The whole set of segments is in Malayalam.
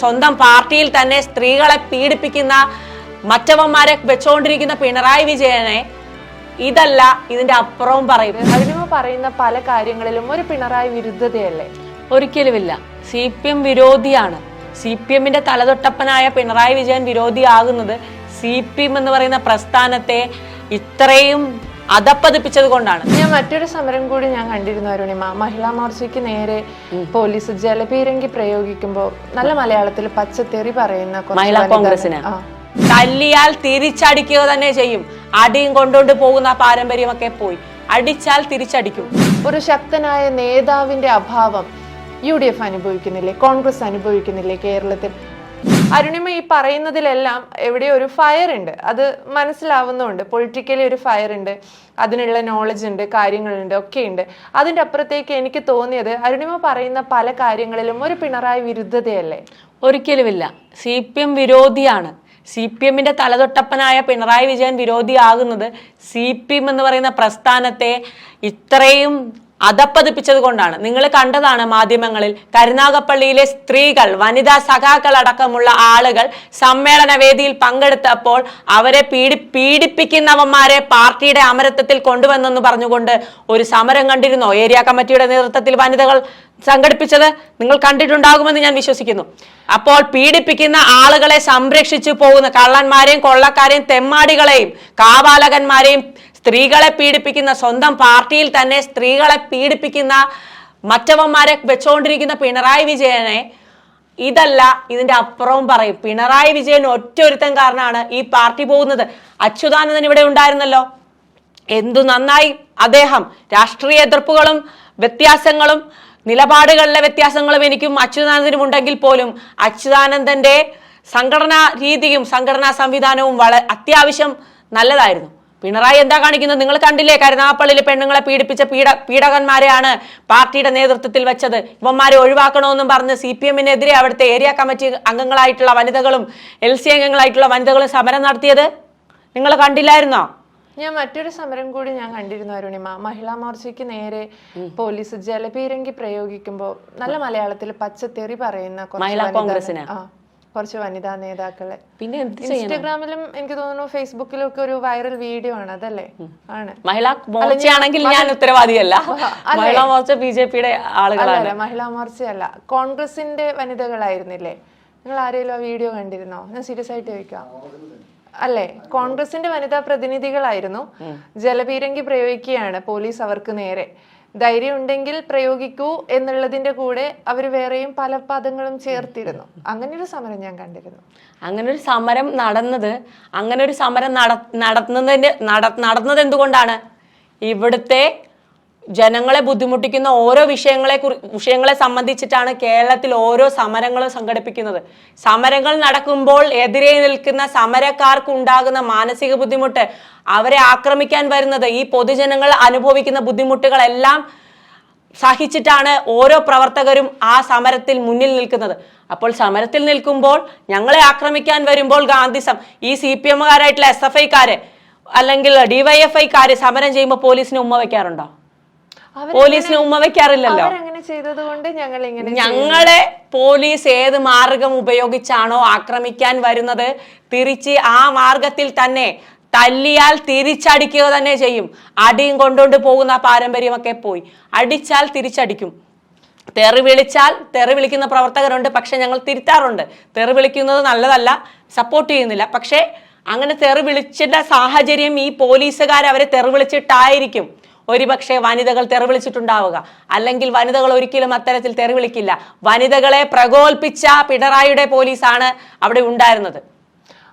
സ്വന്തം പാർട്ടിയിൽ തന്നെ സ്ത്രീകളെ പീഡിപ്പിക്കുന്ന മറ്റവന്മാരെ വെച്ചുകൊണ്ടിരിക്കുന്ന പിണറായി വിജയനെ ഇതല്ല ഇതിന്റെ അപ്പുറവും പറയും. അതിന് പറയുന്ന പല കാര്യങ്ങളിലും ഒരു പിണറായി വിരുദ്ധതയല്ലേ? ഒരിക്കലുമില്ല. സി പി എം വിരോധിയാണ്. സി പി എമ്മിന്റെ തലതൊട്ടപ്പനായ പിണറായി വിജയൻ വിരോധിയാകുന്നത് സി പി എം എന്ന് പറയുന്ന പ്രസ്ഥാനത്തെ ഇത്രയും അധപ്പതിപ്പിച്ചത് കൊണ്ടാണ്. ഞാൻ മറ്റൊരു സമരം കൂടി ഞാൻ കണ്ടിരുന്നു അരുണിമ മഹിളാ മോർച്ചയ്ക്ക് നേരെ പോലീസ് ജലപീരങ്കി പ്രയോഗിക്കുമ്പോൾ നല്ല മലയാളത്തിൽ പച്ചത്തെറി പറയുന്ന മഹിളാ കോൺഗ്രസിന്. തല്ലിയാൽ തിരിച്ചടിക്കുക തന്നെ ചെയ്യും. അടിയും കൊണ്ടുകൊണ്ട് പോകുന്ന പാരമ്പര്യമൊക്കെ പോയി. അടിച്ചാൽ തിരിച്ചടിക്കും. ഒരു ശക്തനായ നേതാവിന്റെ അഭാവം യു ഡി എഫ് അനുഭവിക്കുന്നില്ലേ? കോൺഗ്രസ് അനുഭവിക്കുന്നില്ലേ കേരളത്തിൽ? അരുണിമ ഈ പറയുന്നതിലെല്ലാം എവിടെ ഒരു ഫയർ ഉണ്ട്. അത് മനസ്സിലാവുന്നുണ്ട്. പൊളിറ്റിക്കലി ഒരു ഫയർ ഉണ്ട്. അതിനുള്ള നോളജ് ഉണ്ട് കാര്യങ്ങളുണ്ട് ഒക്കെ ഉണ്ട്. അതിന്റെ അപ്പുറത്തേക്ക് എനിക്ക് തോന്നിയത് അരുണിമ പറയുന്ന പല കാര്യങ്ങളിലും ഒരു പിണറായി വിരുദ്ധതയല്ലേ? ഒരിക്കലുമില്ല. സി പി എം വിരോധിയാണ്. സി പി എമ്മിന്റെ തലതൊട്ടപ്പനായ പിണറായി വിജയൻ വിരോധിയാകുന്നത് സി പി എം എന്ന് പറയുന്ന പ്രസ്ഥാനത്തെ ഇത്രയും അധപ്പതിപ്പിച്ചത് കൊണ്ടാണ് നിങ്ങൾ കണ്ടതാണ് മാധ്യമങ്ങളിൽ കരുനാഗപ്പള്ളിയിലെ സ്ത്രീകൾ വനിതാ സഖാക്കൾ അടക്കമുള്ള ആളുകൾ സമ്മേളന വേദിയിൽ പങ്കെടുത്തപ്പോൾ അവരെ പീഡി പീഡിപ്പിക്കുന്നവന്മാരെ പാർട്ടിയുടെ അമരത്വത്തിൽ കൊണ്ടുവന്നെന്ന് പറഞ്ഞുകൊണ്ട് ഒരു സമരം കണ്ടിരുന്നോ? ഏരിയ കമ്മിറ്റിയുടെ നേതൃത്വത്തിൽ വനിതകൾ സംഘടിപ്പിച്ചത് നിങ്ങൾ കണ്ടിട്ടുണ്ടാകുമെന്ന് ഞാൻ വിശ്വസിക്കുന്നു. അപ്പോൾ പീഡിപ്പിക്കുന്ന ആളുകളെ സംരക്ഷിച്ചു പോകുന്ന കള്ളന്മാരെയും കൊള്ളക്കാരെയും തെമ്മാടികളെയും കാവാലകന്മാരെയും സ്ത്രീകളെ പീഡിപ്പിക്കുന്ന സ്വന്തം പാർട്ടിയിൽ തന്നെ സ്ത്രീകളെ പീഡിപ്പിക്കുന്ന മറ്റവന്മാരെ വെച്ചുകൊണ്ടിരിക്കുന്ന പിണറായി വിജയനെ ഇതല്ല ഇതിന്റെ അപ്പുറവും പറയും. പിണറായി വിജയൻ ഒറ്റൊരുത്തൻ കാരണമാണ് ഈ പാർട്ടി പോകുന്നത്. അച്യുതാനന്ദൻ ഇവിടെ ഉണ്ടായിരുന്നല്ലോ. എന്തു നന്നായി അദ്ദേഹം രാഷ്ട്രീയ എതിർപ്പുകളും വ്യത്യാസങ്ങളും നിലപാടുകളിലെ വ്യത്യാസങ്ങളും എനിക്കും അച്യുതാനന്ദനും ഉണ്ടെങ്കിൽ പോലും അച്യുതാനന്ദന്റെ സംഘടനാ രീതിയും സംഘടനാ സംവിധാനവും വളരെ അത്യാവശ്യം നല്ലതായിരുന്നു. പിണറായി എന്താ കാണിക്കുന്നത്? നിങ്ങൾ കണ്ടില്ലേ കരുനാപ്പള്ളിൽ പെണ്ണുങ്ങളെ പീഡിപ്പിച്ച പീഡ പീഡകന്മാരെയാണ് പാർട്ടിയുടെ നേതൃത്വത്തിൽ വെച്ചത്. ഇവന്മാരെ ഒഴിവാക്കണമെന്നും പറഞ്ഞ് സി പി എമ്മിനെതിരെ അവിടുത്തെ ഏരിയ കമ്മിറ്റി അംഗങ്ങളായിട്ടുള്ള വനിതകളും എൽ സി അംഗങ്ങളായിട്ടുള്ള വനിതകളും സമരം നടത്തിയത്? നിങ്ങൾ കണ്ടില്ലായിരുന്നോ? ഞാൻ മറ്റൊരു സമരം കൂടി ഞാൻ കണ്ടിരുന്നു അരുണിമ. മഹിളാ മോർച്ചയ്ക്ക് നേരെ പോലീസ് ജലപീരങ്കി പ്രയോഗിക്കുമ്പോൾ നല്ല മലയാളത്തിൽ പച്ചത്തെറി പറയുന്ന മഹിളാ കോൺഗ്രസിന്? ആ, കുറച്ച് വനിതാ നേതാക്കളെ. പിന്നെ ഇൻസ്റ്റാഗ്രാമിലും എനിക്ക് തോന്നുന്നു ഫേസ്ബുക്കിലും ഒക്കെ ഒരു വൈറൽ വീഡിയോ ആണ് അതല്ലേ? ആണ്. മഹിളാ മോർച്ചയാണെങ്കിൽ ഞാൻ ഉത്തരവാദിയല്ല? മഹിളാ മോർച്ച ബി ജെ പിയുടെ ആളുകളാണ്. അല്ലല്ല മഹിളാ മോർച്ചയല്ല. കോൺഗ്രസിന്റെ വനിതകളായിരുന്നില്ലേ? നിങ്ങൾ ആരെങ്കിലും ആ വീഡിയോ കണ്ടിരുന്നോ? ഞാൻ സീരിയസ് ആയിട്ട് ചോദിക്കാം. അല്ലെ? കോൺഗ്രസിന്റെ വനിതാ പ്രതിനിധികളായിരുന്നു. ജലപീരങ്കി പ്രയോഗിക്കുകയാണ് പോലീസ് അവർക്ക് നേരെ. ധൈര്യം ഉണ്ടെങ്കിൽ പ്രയോഗിക്കൂ എന്നുള്ളതിന്റെ കൂടെ അവർ വേറെയും പല പദങ്ങളും ചേർത്തിരുന്നു. അങ്ങനെ ഒരു സമരം ഞാൻ കണ്ടിരുന്നു. അങ്ങനെ ഒരു സമരം നടന്നത് അങ്ങനെ ഒരു സമരം നട നടത്തുന്നതിന്റെ നട നടന്നത് എന്തുകൊണ്ടാണ്? ഇവിടുത്തെ ജനങ്ങളെ ബുദ്ധിമുട്ടിക്കുന്ന ഓരോ വിഷയങ്ങളെ വിഷയങ്ങളെ സംബന്ധിച്ചിട്ടാണ് കേരളത്തിൽ ഓരോ സമരങ്ങളും സംഘടിപ്പിക്കുന്നത്. സമരങ്ങൾ നടക്കുമ്പോൾ എതിരെ നിൽക്കുന്ന സമരക്കാർക്ക് ഉണ്ടാകുന്ന മാനസിക ബുദ്ധിമുട്ട് അവരെ ആക്രമിക്കാൻ വരുന്നത് ഈ പൊതുജനങ്ങൾ അനുഭവിക്കുന്ന ബുദ്ധിമുട്ടുകളെല്ലാം സഹിച്ചിട്ടാണ് ഓരോ പ്രവർത്തകരും ആ സമരത്തിൽ മുന്നിൽ നിൽക്കുന്നത്. അപ്പോൾ സമരത്തിൽ നിൽക്കുമ്പോൾ ഞങ്ങളെ ആക്രമിക്കാൻ വരുമ്പോൾ ഗാന്ധിസം ഈ സി പി എമ്മുകാരായിട്ടുള്ള എസ് എഫ് ഐക്കാര് അല്ലെങ്കിൽ ഡിവൈഎഫ്ഐക്കാര് സമരം ചെയ്യുമ്പോൾ പോലീസിന് ഉമ്മ വെക്കാറുണ്ടോ? അവർ പോലീസിന് ഉമ്മ വെക്കാറില്ലല്ലോ. അവരങ്ങനെ ചെയ്തത് കൊണ്ട് ഞങ്ങൾ ഇങ്ങനെ ഞങ്ങളെ പോലീസ് ഏത് മാർഗം ഉപയോഗിച്ചാണോ ആക്രമിക്കാൻ വരുന്നത് തിരിച്ച് ആ മാർഗത്തിൽ തന്നെ തല്ലിയാൽ തിരിച്ചടിക്കുക തന്നെ ചെയ്യും. അടിയും കൊണ്ടുകൊണ്ട് പോകുന്ന പാരമ്പര്യമൊക്കെ പോയി. അടിച്ചാൽ തിരിച്ചടിക്കും. തെറി വിളിച്ചാൽ തെറി വിളിക്കുന്ന പ്രവർത്തകരുണ്ട് പക്ഷെ ഞങ്ങൾ തിരുത്താറുണ്ട്. തെറി വിളിക്കുന്നത് നല്ലതല്ല സപ്പോർട്ട് ചെയ്യുന്നില്ല. പക്ഷേ അങ്ങനെ തെറി വിളിച്ചിട്ട സാഹചര്യം ഈ പോലീസുകാർ അവരെ തെറി വിളിച്ചിട്ടായിരിക്കും. ഒരുപക്ഷെ വനിതകൾ തെറിവിളിച്ചിട്ടുണ്ടാവുക. അല്ലെങ്കിൽ വനിതകൾ ഒരിക്കലും അത്തരത്തിൽ തെറിവിളിക്കില്ല. വനിതകളെ പ്രകോൽപ്പിച്ച പിണറായിയുടെ പോലീസാണ് അവിടെ ഉണ്ടായിരുന്നത്.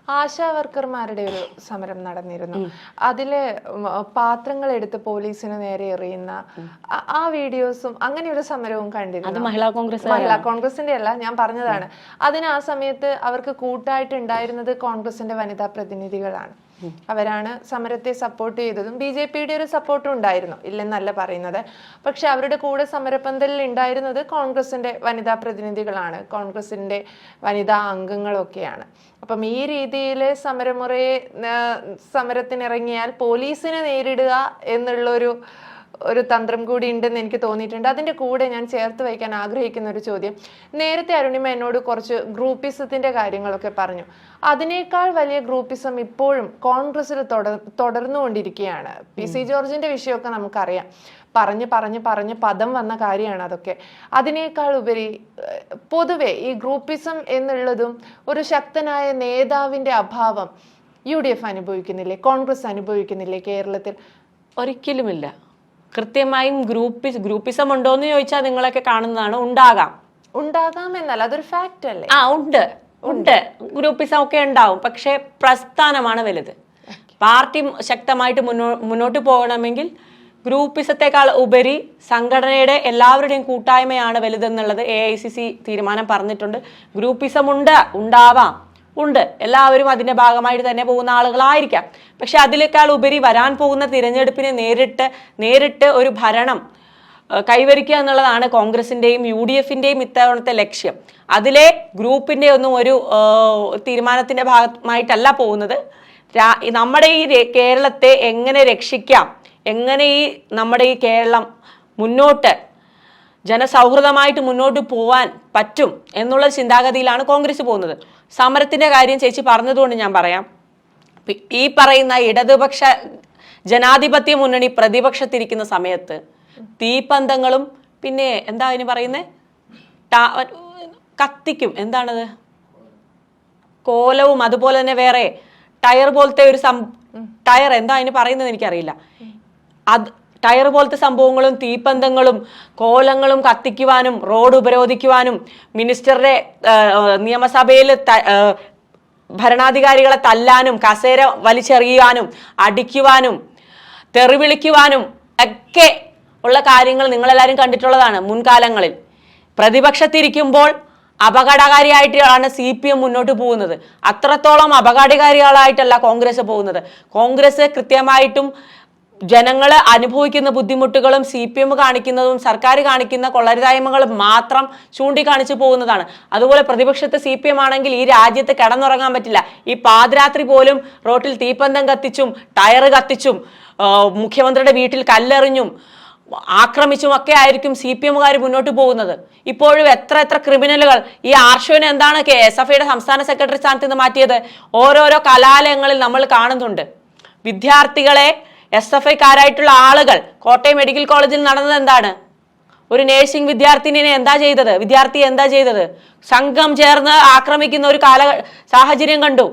ആശാ വർക്കർമാരുടെ ഒരു സമരം നടന്നിരുന്നു. അതിൽ പാത്രങ്ങൾ എടുത്ത് പോലീസിന് നേരെ എറിയുന്ന ആ- വീഡിയോസും അങ്ങനെ ഒരു സമരവും കണ്ടിരുന്നു. മഹിളാ കോൺഗ്രസ് മഹിളാ കോൺഗ്രസിന്റെ അല്ല ഞാൻ പറഞ്ഞതാണ്. അതിന് ആ സമയത്ത് അവർക്ക് കൂട്ടായിട്ട് ഉണ്ടായിരുന്നത് കോൺഗ്രസിന്റെ വനിതാ പ്രതിനിധികളാണ്. അവരാണ് സമരത്തെ സപ്പോർട്ട് ചെയ്തതും ബി ജെ പിയുടെ ഒരു സപ്പോർട്ടും ഉണ്ടായിരുന്നു ഇല്ലെന്നല്ല പറയുന്നത്. പക്ഷെ അവരുടെ കൂടെ സമരപന്തലിൽ ഉണ്ടായിരുന്നത് കോൺഗ്രസിന്റെ വനിതാ പ്രതിനിധികളാണ് കോൺഗ്രസിന്റെ വനിതാ അംഗങ്ങളൊക്കെയാണ്. അപ്പം ഈ രീതിയിൽ സമരമുറയെ സമരത്തിനിറങ്ങിയാൽ പോലീസിനെ നേരിടുക എന്നുള്ളൊരു ഒരു തന്ത്രം കൂടി ഉണ്ടെന്ന് എനിക്ക് തോന്നിയിട്ടുണ്ട്. അതിന്റെ കൂടെ ഞാൻ ചേർത്ത് വയ്ക്കാൻ ആഗ്രഹിക്കുന്ന ഒരു ചോദ്യം. നേരത്തെ അരുണിമ എന്നോട് കുറച്ച് ഗ്രൂപ്പിസത്തിന്റെ കാര്യങ്ങളൊക്കെ പറഞ്ഞു. അതിനേക്കാൾ വലിയ ഗ്രൂപ്പിസം ഇപ്പോഴും കോൺഗ്രസ്സിൽ തുടർ തുടർന്നുകൊണ്ടിരിക്കുകയാണ്. പി സി ജോർജിന്റെ വിഷയമൊക്കെ നമുക്കറിയാം. പറഞ്ഞ് പറഞ്ഞ് പറഞ്ഞ് പദം വന്ന കാര്യമാണ് അതൊക്കെ. അതിനേക്കാൾ ഉപരി പൊതുവെ ഈ ഗ്രൂപ്പിസം എന്നുള്ളതും ഒരു ശക്തനായ നേതാവിന്റെ അഭാവം യു ഡി എഫ് അനുഭവിക്കുന്നില്ലേ? കോൺഗ്രസ് അനുഭവിക്കുന്നില്ലേ കേരളത്തിൽ? ഒരിക്കലുമില്ല. കൃത്യമായും ഗ്രൂപ്പി ഗ്രൂപ്പിസം ഉണ്ടോ എന്ന് ചോദിച്ചാൽ നിങ്ങളൊക്കെ കാണുന്നതാണ്. ഉണ്ടാകാം. ഉണ്ടാകാം എന്നല്ല അതൊരു ഫാക്റ്റ് അല്ലേ? ആ ഉണ്ട്. ഉണ്ട്. ഗ്രൂപ്പിസം ഒക്കെ ഉണ്ടാവും. പക്ഷേ പ്രസ്ഥാനമാണ് വലുത്. പാർട്ടി ശക്തമായിട്ട് മുന്നോ മുന്നോട്ട് പോകണമെങ്കിൽ ഗ്രൂപ്പിസത്തെക്കാൾ ഉപരി സംഘടനയുടെ എല്ലാവരുടെയും കൂട്ടായ്മയാണ് വലുതെന്നുള്ളത് എ ഐ സി സി തീരുമാനം പറഞ്ഞിട്ടുണ്ട്. ഗ്രൂപ്പിസം ഉണ്ട് ഉണ്ടാവാം. ഉണ്ട്. എല്ലാവരും അതിന്റെ ഭാഗമായിട്ട് തന്നെ പോകുന്ന ആളുകളായിരിക്കാം. പക്ഷെ അതിലേക്കാൾ ഉപരി വരാൻ പോകുന്ന തിരഞ്ഞെടുപ്പിനെ നേരിട്ട് നേരിട്ട് ഒരു ഭരണം കൈവരിക്കുക എന്നുള്ളതാണ് കോൺഗ്രസിന്റെയും യു ഡി എഫിന്റെയും ഇത്തവണത്തെ ലക്ഷ്യം. അതിലെ ഗ്രൂപ്പിന്റെ ഒന്നും ഒരു തീരുമാനത്തിന്റെ ഭാഗമായിട്ടല്ല പോകുന്നത്. നമ്മുടെ ഈ കേരളത്തെ എങ്ങനെ രക്ഷിക്കാം എങ്ങനെ ഈ നമ്മുടെ ഈ കേരളം മുന്നോട്ട് ജനസൗഹൃദമായിട്ട് മുന്നോട്ട് പോവാൻ പറ്റും എന്നുള്ള ചിന്താഗതിയിലാണ് കോൺഗ്രസ് പോകുന്നത്. സമരത്തിന്റെ കാര്യം ചേച്ചി പറഞ്ഞതുകൊണ്ട് ഞാൻ പറയാം. ഈ പറയുന്ന ഇടതുപക്ഷ ജനാധിപത്യ മുന്നണി പ്രതിപക്ഷത്തിരിക്കുന്ന സമയത്ത് തീപ്പന്തങ്ങളും പിന്നെ എന്താ അതിന് പറയുന്നത് കത്തിക്കും. എന്താണത്? കോലവും അതുപോലെ തന്നെ വേറെ ടയർ പോലത്തെ ഒരു സം ടയർ എന്താ അതിന് പറയുന്നത് എനിക്കറിയില്ല. അത് ടയർ പോലത്തെ സംഭവങ്ങളും തീപ്പന്തങ്ങളും കോലങ്ങളും കത്തിക്കുവാനും റോഡ് ഉപരോധിക്കുവാനും മിനിസ്റ്ററുടെ നിയമസഭയിൽ ഭരണാധികാരികളെ തല്ലാനും കസേര വലിച്ചെറിയുവാനും അടിക്കുവാനും തെറിവിളിക്കുവാനും ഒക്കെ ഉള്ള കാര്യങ്ങൾ നിങ്ങളെല്ലാവരും കണ്ടിട്ടുള്ളതാണ് മുൻകാലങ്ങളിൽ. പ്രതിപക്ഷത്തിരിക്കുമ്പോൾ അപകടകാരിയായിട്ടാണ് സി പി എം മുന്നോട്ട് പോകുന്നത്. അത്രത്തോളം അപകടകാരികളായിട്ടല്ല കോൺഗ്രസ് പോകുന്നത്. കോൺഗ്രസ് കൃത്യമായിട്ടും ജനങ്ങൾ അനുഭവിക്കുന്ന ബുദ്ധിമുട്ടുകളും സി പി എം കാണിക്കുന്നതും സർക്കാർ കാണിക്കുന്ന കൊള്ളരുതായ്മകളും മാത്രം ചൂണ്ടിക്കാണിച്ചു പോകുന്നതാണ്. അതുപോലെ പ്രതിപക്ഷത്തെ സി പി എം ആണെങ്കിൽ ഈ രാജ്യത്ത് കിടന്നുറങ്ങാൻ പറ്റില്ല. ഈ പാതിരാത്രി പോലും റോട്ടിൽ തീപ്പന്തം കത്തിച്ചും ടയർ കത്തിച്ചും മുഖ്യമന്ത്രിയുടെ വീട്ടിൽ കല്ലെറിഞ്ഞും ആക്രമിച്ചും ഒക്കെ ആയിരിക്കും സി പി എമ്മുകാർ മുന്നോട്ട് പോകുന്നത്. ഇപ്പോഴും എത്ര എത്ര ക്രിമിനലുകൾ ഈ ആർഷുവിനെ എന്താണ് കെ എസ് എഫ് ഐയുടെ സംസ്ഥാന സെക്രട്ടറി സ്ഥാനത്ത് നിന്ന് മാറ്റിയത്? ഓരോരോ കലാലയങ്ങളിൽ നമ്മൾ കാണുന്നുണ്ട്. വിദ്യാർത്ഥികളെ എസ് എഫ് ഐക്കാരായിട്ടുള്ള ആളുകൾ കോട്ടയം മെഡിക്കൽ കോളേജിൽ നടന്നത് എന്താണ്? ഒരു നേഴ്സിംഗ് വിദ്യാർത്ഥിനിനെ എന്താ ചെയ്തത്? വിദ്യാർത്ഥി എന്താ ചെയ്തത്? സംഘം ചേർന്ന് ആക്രമിക്കുന്ന ഒരു കാല സാഹചര്യം കണ്ടു.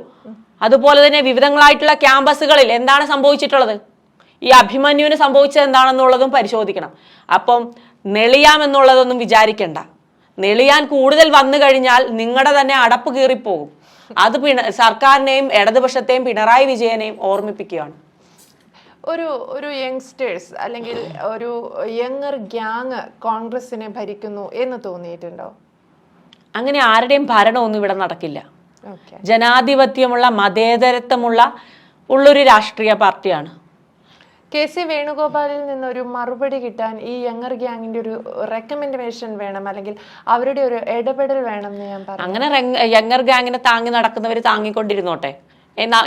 അതുപോലെ തന്നെ വിവിധങ്ങളായിട്ടുള്ള ക്യാമ്പസുകളിൽ എന്താണ് സംഭവിച്ചിട്ടുള്ളത്? ഈ അഭിമന്യുവിന് സംഭവിച്ചത് എന്താണെന്നുള്ളതും പരിശോധിക്കണം. അപ്പം നെളിയാം എന്നുള്ളതൊന്നും വിചാരിക്കണ്ട. നെളിയാൻ കൂടുതൽ വന്നു കഴിഞ്ഞാൽ നിങ്ങളുടെ തന്നെ അടപ്പ് കീറിപ്പോകും. അത് പിണ സർക്കാരിനെയും ഇടതുപക്ഷത്തെയും പിണറായി വിജയനെയും ഓർമ്മിപ്പിക്കുകയാണ്. ഒരു ഒരു യങ്സ്റ്റേഴ്സ് അല്ലെങ്കിൽ ഒരു യങ്ങർ ഗ്യാങ് കോൺഗ്രസിനെ ഭരിക്കുന്നു എന്ന് തോന്നിയിട്ടുണ്ടോ? അങ്ങനെ ആരുടെയും ഭരണമൊന്നും ഇവിടെ നടക്കില്ല. ജനാധിപത്യമുള്ള മതേതരത്വമുള്ള ഉള്ളൊരു രാഷ്ട്രീയ പാർട്ടിയാണ്. കെ സി വേണുഗോപാലിൽ നിന്നൊരു മറുപടി കിട്ടാൻ ഈ യങ്ങർ ഗ്യാങ്ങിന്റെ ഒരു റെക്കമെൻഡേഷൻ വേണം അല്ലെങ്കിൽ അവരുടെ ഒരു ഇടപെടൽ വേണം എന്ന് ഞാൻ പറഞ്ഞു. അങ്ങനെ യങ്ങർ ഗ്യാങ്ങിനെ താങ്ങി നടക്കുന്നവർ താങ്ങിക്കൊണ്ടിരുന്നോട്ടെ.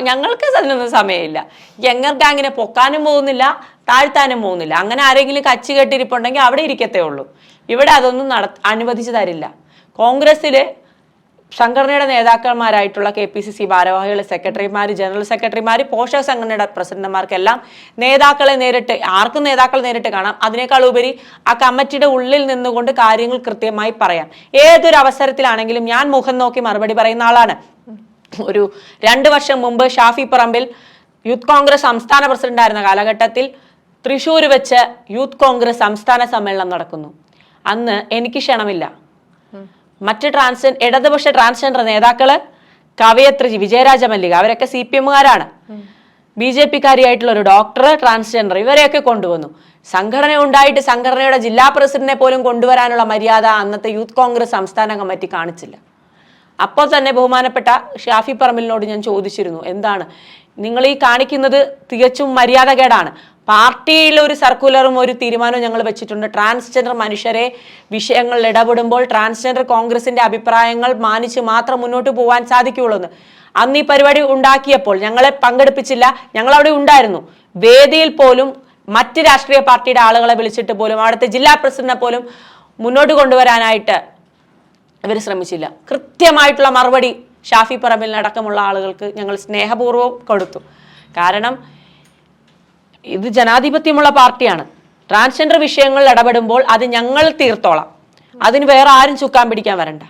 ഞങ്ങൾക്ക് അതിനൊന്നും സമയമില്ല. യങ്ങർ ഗാങ്ങിനെ പൊക്കാനും പോകുന്നില്ല താഴ്ത്താനും പോകുന്നില്ല. അങ്ങനെ ആരെങ്കിലും കച്ചി കെട്ടിരിപ്പുണ്ടെങ്കിൽ അവിടെ ഇരിക്കത്തേ ഉള്ളൂ. ഇവിടെ അതൊന്നും നട അനുവദിച്ചു തരില്ല. കോൺഗ്രസ്സിൽ സംഘടനയുടെ നേതാക്കന്മാരായിട്ടുള്ള കെ പി സി സി ഭാരവാഹികൾ സെക്രട്ടറിമാർ ജനറൽ സെക്രട്ടറിമാർ പോഷക സംഘടനയുടെ പ്രസിഡന്റുമാർക്കെല്ലാം നേതാക്കളെ നേരിട്ട് ആർക്കും നേതാക്കളെ നേരിട്ട് കാണാം. അതിനേക്കാൾ ഉപരി ആ കമ്മിറ്റിയുടെ ഉള്ളിൽ നിന്നുകൊണ്ട് കാര്യങ്ങൾ കൃത്യമായി പറയാം. ഏതൊരു അവസരത്തിലാണെങ്കിലും ഞാൻ മുഖം നോക്കി മറുപടി പറയുന്ന ആളാണ്. ഒരു രണ്ട് വർഷം മുമ്പ് ഷാഫി പറമ്പിൽ യൂത്ത് കോൺഗ്രസ് സംസ്ഥാന പ്രസിഡന്റായിരുന്ന കാലഘട്ടത്തിൽ തൃശൂർ വെച്ച് യൂത്ത് കോൺഗ്രസ് സംസ്ഥാന സമ്മേളനം നടക്കുന്നു. അന്ന് എനിക്ക് ക്ഷണമില്ല. മറ്റ് ട്രാൻസ് ഇടതുപക്ഷ ട്രാൻസ്ജെൻഡർ നേതാക്കൾ കവയത്രി വിജയരാജ മല്ലിക അവരൊക്കെ സി പി എമ്മുകാരാണ്. ബി ജെ പിക്കാരിയായിട്ടുള്ള ഒരു ഡോക്ടർ ട്രാൻസ്ജെൻഡർ ഇവരെയൊക്കെ കൊണ്ടുവന്നു. സംഘടന ഉണ്ടായിട്ട് സംഘടനയുടെ ജില്ലാ പ്രസിഡന്റിനെ പോലും കൊണ്ടുവരാനുള്ള മര്യാദ അന്നത്തെ യൂത്ത് കോൺഗ്രസ് സംസ്ഥാന കമ്മിറ്റി കാണിച്ചില്ല. അപ്പോൾ തന്നെ ബഹുമാനപ്പെട്ട ഷാഫി പറമ്പിലിനോട് ഞാൻ ചോദിച്ചിരുന്നു എന്താണ്? നിങ്ങൾ ഈ കാണിക്കുന്നത് തികച്ചും മര്യാദകേടാണ്. പാർട്ടിയിൽ ഒരു സർക്കുലറും ഒരു തീരുമാനവും ഞങ്ങൾ വെച്ചിട്ടുണ്ട്. ട്രാൻസ്ജെൻഡർ മനുഷ്യരെ വിഷയങ്ങളിൽ ഇടപെടുമ്പോൾ ട്രാൻസ്ജെൻഡർ കോൺഗ്രസിന്റെ അഭിപ്രായങ്ങൾ മാനിച്ച് മാത്രം മുന്നോട്ട് പോകാൻ സാധിക്കുകയുള്ളൂ അന്ന് ഈ പരിപാടി ഉണ്ടാക്കിയപ്പോൾ ഞങ്ങളെ പങ്കെടുപ്പിച്ചില്ല ഞങ്ങൾ അവിടെ ഉണ്ടായിരുന്നു. വേദിയിൽ പോലും മറ്റ് രാഷ്ട്രീയ പാർട്ടിയുടെ ആളുകളെ വിളിച്ചിട്ട് പോലും അവിടുത്തെ ജില്ലാ പ്രസിഡന്റിനെ പോലും മുന്നോട്ട് കൊണ്ടുവരാനായിട്ട് ഇവർ ശ്രമിച്ചില്ല. കൃത്യമായിട്ടുള്ള മറുപടി ഷാഫി പറമ്പിലിനടക്കമുള്ള ആളുകൾക്ക് ഞങ്ങൾ സ്നേഹപൂർവം കൊടുത്തു. കാരണം ഇത് ജനാധിപത്യമുള്ള പാർട്ടിയാണ്. ട്രാൻസ്ജെൻഡർ വിഷയങ്ങളിൽ ഇടപെടുമ്പോൾ അത് ഞങ്ങൾ തീർത്തോളാം. അതിന് വേറെ ആരും ചുക്കാൻ പിടിക്കാൻ വരണ്ട.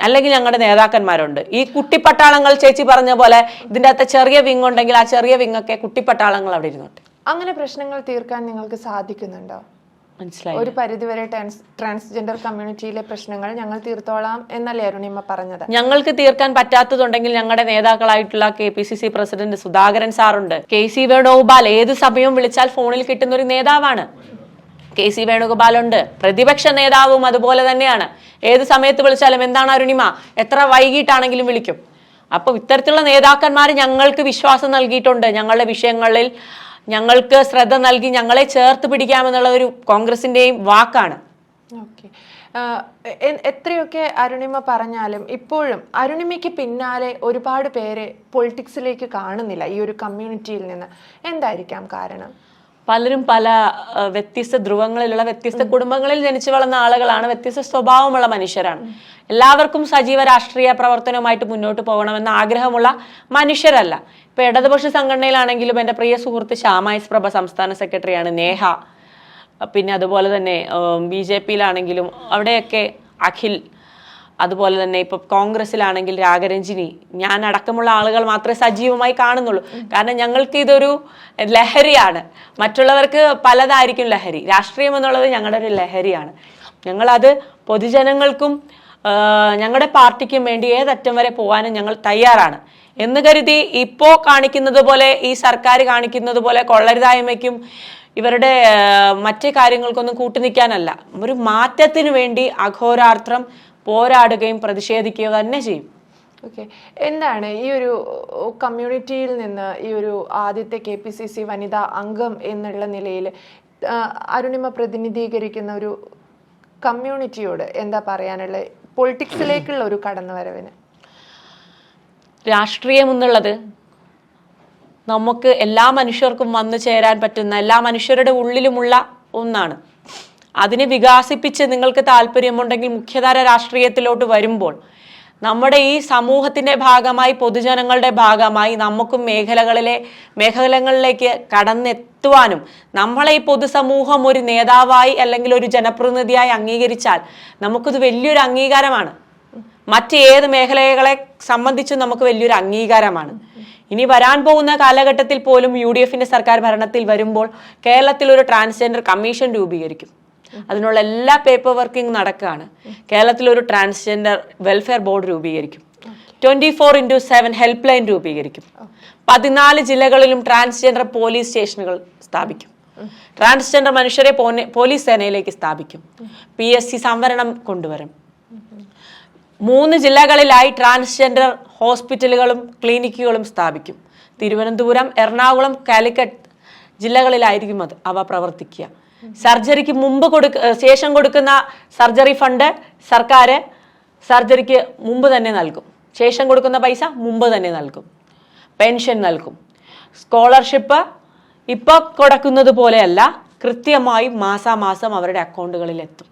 അല്ലെങ്കിൽ ഞങ്ങളുടെ നേതാക്കന്മാരുണ്ട്. ഈ കുട്ടിപ്പട്ടാളങ്ങൾ ചേച്ചി പറഞ്ഞ പോലെ ഇതിന്റെ അകത്ത് ചെറിയ വിങ് ഉണ്ടെങ്കിൽ ആ ചെറിയ വിങ്ങൊക്കെ കുട്ടിപ്പട്ടാളങ്ങൾ അവിടെ ഇരുന്നോട്ടെ. അങ്ങനെ പ്രശ്നങ്ങൾ തീർക്കാൻ നിങ്ങൾക്ക് സാധിക്കുന്നുണ്ടോ? മനസ്സിലായി ഒരു പരിധിവരെ വരെ ട്രാൻസ്ജെൻഡർ കമ്മ്യൂണിറ്റിയിലെ പ്രശ്നങ്ങൾ ഞങ്ങൾ തീർത്തോളാം എന്നല്ലേ അരുണിമ പറഞ്ഞത്? ഞങ്ങൾക്ക് തീർക്കാൻ പറ്റാത്തതുണ്ടെങ്കിൽ ഞങ്ങളുടെ നേതാക്കളായിട്ടുള്ള K P C C president Sudhakaran സാറുണ്ട്. K C Venugopal ഏത് സമയവും വിളിച്ചാൽ ഫോണിൽ കിട്ടുന്ന ഒരു നേതാവാണ്. കെ സി വേണുഗോപാൽ ഉണ്ട്. പ്രതിപക്ഷ നേതാവും അതുപോലെ തന്നെയാണ്. ഏത് സമയത്ത് വിളിച്ചാലും എന്താണ് അരുണിമ എത്ര വൈകിട്ടാണെങ്കിലും വിളിക്കും. അപ്പോൾ ഇത്തരത്തിലുള്ള നേതാക്കന്മാർ ഞങ്ങൾക്ക് വിശ്വാസം നൽകിയിട്ടുണ്ട്. ഞങ്ങളുടെ വിഷയങ്ങളിൽ ഞങ്ങൾക്ക് ശ്രദ്ധ നൽകി ഞങ്ങളെ ചേർത്ത് പിടിക്കാമെന്നുള്ള ഒരു കോൺഗ്രസിന്റെയും വാക്കാണ്. എത്രയൊക്കെ അരുണിമ പറഞ്ഞാലും ഇപ്പോഴും അരുണിമയ്ക്ക് പിന്നാലെ ഒരുപാട് പേരെ പൊളിറ്റിക്സിലേക്ക് കാണുന്നില്ല ഈ ഒരു കമ്മ്യൂണിറ്റിയിൽ നിന്ന്. എന്തായിരിക്കാം കാരണം? പലരും പല വ്യത്യസ്ത ധ്രുവങ്ങളിലുള്ള വ്യത്യസ്ത കുടുംബങ്ങളിൽ ജനിച്ചു വളർന്ന ആളുകളാണ് വ്യത്യസ്ത സ്വഭാവമുള്ള മനുഷ്യരാണ്. എല്ലാവർക്കും സജീവ രാഷ്ട്രീയ പ്രവർത്തനവുമായിട്ട് മുന്നോട്ട് പോകണമെന്ന ആഗ്രഹമുള്ള മനുഷ്യരല്ല. ഇപ്പൊ ഇടതുപക്ഷ സംഘടനയിലാണെങ്കിലും എന്റെ പ്രിയ സുഹൃത്ത് ശ്യാമായസ് പ്രഭ സംസ്ഥാന സെക്രട്ടറിയാണ് നേഹ. പിന്നെ അതുപോലെ തന്നെ ബി ജെ പിയിലാണെങ്കിലും അവിടെയൊക്കെ അഖിൽ അതുപോലെ തന്നെ ഇപ്പൊ കോൺഗ്രസിലാണെങ്കിൽ രാഗരഞ്ജിനി. ഞാൻ അടക്കമുള്ള ആളുകൾ മാത്രമേ സജീവമായി കാണുന്നുള്ളൂ. കാരണം ഞങ്ങൾക്ക് ഇതൊരു ലഹരിയാണ്. മറ്റുള്ളവർക്ക് പലതായിരിക്കും ലഹരി. രാഷ്ട്രീയം എന്നുള്ളത് ഞങ്ങളുടെ ഒരു ലഹരിയാണ്. ഞങ്ങളത് പൊതുജനങ്ങൾക്കും ഞങ്ങളുടെ പാർട്ടിക്കും വേണ്ടി ഏതറ്റം വരെ പോകാനും ഞങ്ങൾ തയ്യാറാണ്. എന്ന് കരുതി ഇപ്പോ കാണിക്കുന്നത് പോലെ ഈ സർക്കാർ കാണിക്കുന്നത് പോലെ കൊള്ളരുതായ്മയ്ക്കും ഇവരുടെ മറ്റു കാര്യങ്ങൾക്കൊന്നും കൂട്ടുനിൽക്കാനല്ല. ഒരു മാറ്റത്തിന് വേണ്ടി അഘോരാർത്ഥം പോരാടുകയും പ്രതിഷേധിക്കുക തന്നെ ചെയ്യും. ഓക്കെ എന്താണ് ഈ ഒരു കമ്മ്യൂണിറ്റിയിൽ നിന്ന് ഈ ഒരു ആദ്യത്തെ കെ പി സി സി വനിതാ അംഗം എന്നുള്ള നിലയിൽ അരുണിമ പ്രതിനിധീകരിക്കുന്ന ഒരു കമ്മ്യൂണിറ്റിയോട് എന്താ പറയാനുള്ളത് പൊളിറ്റിക്സിലേക്കുള്ള ഒരു കടന്നുവരവിന്. രാഷ്ട്രീയം എന്നുള്ളത് നമുക്ക് എല്ലാ മനുഷ്യർക്കും വന്നു ചേരാൻ പറ്റുന്ന എല്ലാ മനുഷ്യരുടെ ഉള്ളിലുമുള്ള ഒന്നാണ്. അതിനെ വികാസിപ്പിച്ച് നിങ്ങൾക്ക് താല്പര്യമുണ്ടെങ്കിൽ മുഖ്യധാര രാഷ്ട്രീയത്തിലോട്ട് വരുമ്പോൾ നമ്മുടെ ഈ സമൂഹത്തിന്റെ ഭാഗമായി പൊതുജനങ്ങളുടെ ഭാഗമായി നമുക്കും മേഖലകളിലെ മേഖലകളിലേക്ക് കടന്നെത്തുവാനും നമ്മളെ ഈ പൊതുസമൂഹം ഒരു നേതാവായി അല്ലെങ്കിൽ ഒരു ജനപ്രതിനിധിയായി അംഗീകരിച്ചാൽ നമുക്കിത് വലിയൊരു അംഗീകാരമാണ്. മറ്റ് ഏത് മേഖലകളെ സംബന്ധിച്ചും നമുക്ക് വലിയൊരു അംഗീകാരമാണ്. ഇനി വരാൻ പോകുന്ന കാലഘട്ടത്തിൽ പോലും യു സർക്കാർ ഭരണത്തിൽ വരുമ്പോൾ കേരളത്തിൽ ഒരു ട്രാൻസ്ജെൻഡർ കമ്മീഷൻ രൂപീകരിക്കും. അതിനുള്ള എല്ലാ പേപ്പർ വർക്കിംഗ് നടക്കുകയാണ് കേരളത്തിൽ ഒരു ട്രാൻസ്ജെൻഡർ വെൽഫെയർ ബോർഡ് രൂപീകരിക്കും. Twenty four into seven help line രൂപീകരിക്കും. പതിനാല് ജില്ലകളിലും ട്രാൻസ്ജെൻഡർ പോലീസ് സ്റ്റേഷനുകൾ സ്ഥാപിക്കും. ട്രാൻസ്ജെൻഡർ മനുഷ്യരെ പോലീസ് സേനയിലേക്ക് സ്ഥാപിക്കും. പി എസ് സി സംവരണം കൊണ്ടുവരും. മൂന്ന് ജില്ലകളിലായി ട്രാൻസ്ജെൻഡർ ഹോസ്പിറ്റലുകളും ക്ലിനിക്കുകളും സ്ഥാപിക്കും. തിരുവനന്തപുരം എറണാകുളം കാലിക്കറ്റ് ജില്ലകളിലായിരിക്കും അത് അവ പ്രവർത്തിക്കുക. സർജറിക്ക് മുമ്പ് കൊടുക്ക ശേഷം കൊടുക്കുന്ന സർജറി ഫണ്ട് സർക്കാർ സർജറിക്ക് മുമ്പ് തന്നെ നൽകും. ശേഷം കൊടുക്കുന്ന പൈസ മുമ്പ് തന്നെ നൽകും. പെൻഷൻ നൽകും. സ്കോളർഷിപ്പ് ഇപ്പോൾ കൊടുക്കുന്നത് പോലെയല്ല കൃത്യമായി മാസാമാസം അവരുടെ അക്കൗണ്ടുകളിൽ എത്തും.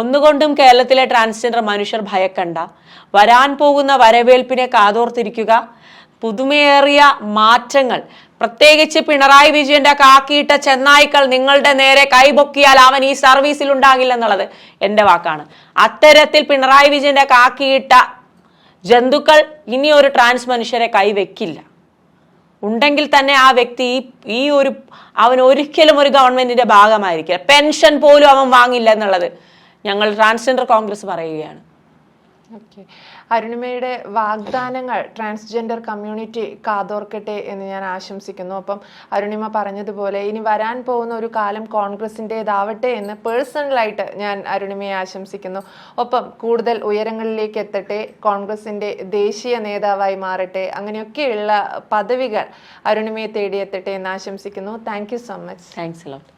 ഒന്നുകൊണ്ടും കേരളത്തിലെ ട്രാൻസ്ജെൻഡർ മനുഷ്യർ ഭയക്കണ്ട. വരാൻ പോകുന്ന വരവേൽപ്പിനെ കാതോർത്തിരിക്കുക. പുതുമയേറിയ മാറ്റങ്ങൾ. പ്രത്യേകിച്ച് പിണറായി വിജയന്റെ കാക്കിയിട്ട ചെന്നായ്ക്കൾ നിങ്ങളുടെ നേരെ കൈപൊക്കിയാൽ അവൻ ഈ സർവീസിൽ ഉണ്ടാകില്ല എന്നുള്ളത് എന്റെ വാക്കാണ്. അത്തരത്തിൽ പിണറായി വിജയന്റെ കാക്കിയിട്ട ജന്തുക്കൾ ഇനി ഒരു ട്രാൻസ് മനുഷ്യരെ കൈവെക്കില്ല. ഉണ്ടെങ്കിൽ തന്നെ ആ വ്യക്തി ഈ ഒരു അവൻ ഒരിക്കലും ഒരു ഗവൺമെന്റിന്റെ ഭാഗമായിരിക്കില്ല. പെൻഷൻ പോലും അവൻ വാങ്ങില്ല എന്നുള്ളത് ഞങ്ങൾ ട്രാൻസ്ജെൻഡർ കോൺഗ്രസ് പറയുകയാണ്. അരുണിമയുടെ വാഗ്ദാനങ്ങൾ ട്രാൻസ്ജെൻഡർ കമ്മ്യൂണിറ്റി കാതോർക്കട്ടെ എന്ന് ഞാൻ ആശംസിക്കുന്നു. അപ്പം അരുണിമ പറഞ്ഞതുപോലെ ഇനി വരാൻ പോകുന്ന ഒരു കാലം കോൺഗ്രസിന്റെതാവട്ടെ എന്ന് പേഴ്സണലായിട്ട് ഞാൻ അരുണിമയെ ആശംസിക്കുന്നു. ഒപ്പം കൂടുതൽ ഉയരങ്ങളിലേക്ക് എത്തട്ടെ കോൺഗ്രസിന്റെ ദേശീയ നേതാവായി മാറട്ടെ അങ്ങനെയൊക്കെയുള്ള പദവികൾ അരുണിമയെ തേടിയെത്തട്ടെ എന്ന് ആശംസിക്കുന്നു. Thank you so much thanks lot